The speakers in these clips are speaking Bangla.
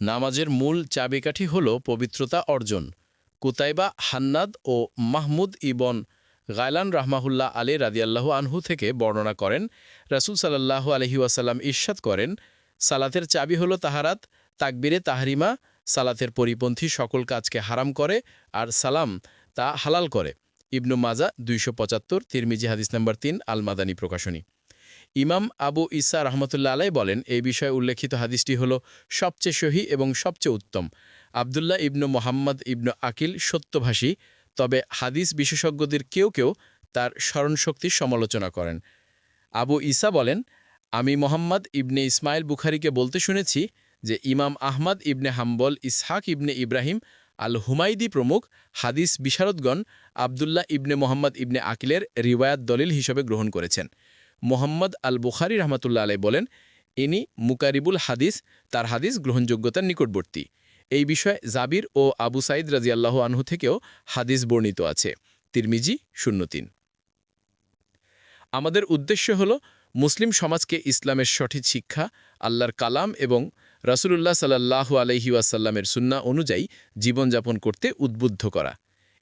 নামাজের মূল চাবিকাঠি হল পবিত্রতা অর্জন। কুতাইবা হান্নাদ ও মাহমুদ ইবন গায়লান রাহমাহুল্লাহ আলী রাদিয়াল্লাহু আনহু থেকে বর্ণনা করেন, রাসূল আলহি ওয়াসাল্লাম ইরশাদ করেন, সালাতের চাবি হল তাহারাত, তাকবিরে তাহরিমা, সালাতের পরিপন্থী সকল কাজকে হারাম করে আর সালাম তা হালাল করে। ইবনু মাজা দুইশো পঁচাত্তর, তিরমিজি হাদিস নম্বর তিন আল মাদানী প্রকাশনী। ইমাম আবু ইসা রহমতুল্লা আলাই বলেন, এই বিষয়ে উল্লেখিত হাদিসটি হল সবচেয়ে সহি এবং সবচেয়ে উত্তম। আবদুল্লাহ ইবনু মোহাম্মদ ইবনু আকিল সত্যভাষী, তবে হাদিস বিশেষজ্ঞদের কেউ কেউ তার স্মরণশক্তির সমালোচনা করেন। আবু ইসা বলেন, আমি মোহাম্মদ ইবনে ইসমাইল বুখারিকে বলতে শুনেছি যে ইমাম আহমদ ইবনে হাম্বল, ইসহাক ইবনে ইব্রাহিম আল হুমাইদি প্রমুখ হাদিস বিশারদগণ আবদুল্লাহ ইবনে মোহাম্মদ ইবনে আকিলের রিওয়ায়াত দলিল হিসেবে গ্রহণ করেছেন। মোহাম্মদ আল বুখারি রহমতুল্লা আলাই বলেন, ইনি মুকারিবুল হাদিস, তার হাদিস গ্রহণযোগ্যতার নিকটবর্তী। এই বিষয়ে জাবির ও আবু সাইদ রাজিয়াল্লাহ আনহু থেকেও হাদিস বর্ণিত আছে। তিরমিজি শূন্য তিন। আমাদের উদ্দেশ্য হল, মুসলিম সমাজকে ইসলামের সঠিক শিক্ষা, আল্লাহর কালাম এবং রাসূলুল্লাহ সাল্লাল্লাহু আলহি ওয়াসাল্লামের সুন্না অনুযায়ী জীবনযাপন করতে উদ্বুদ্ধ করা।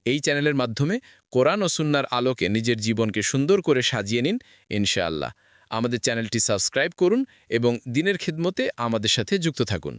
এই চ্যানেলের মাধ্যমে কোরআন ও সুন্নার আলোকে নিজের জীবনকে সুন্দর করে সাজিয়ে নিন, ইনশাআল্লাহ। আমাদের চ্যানেলটি সাবস্ক্রাইব করুন এবং দিনের খিদমতে আমাদের সাথে যুক্ত থাকুন।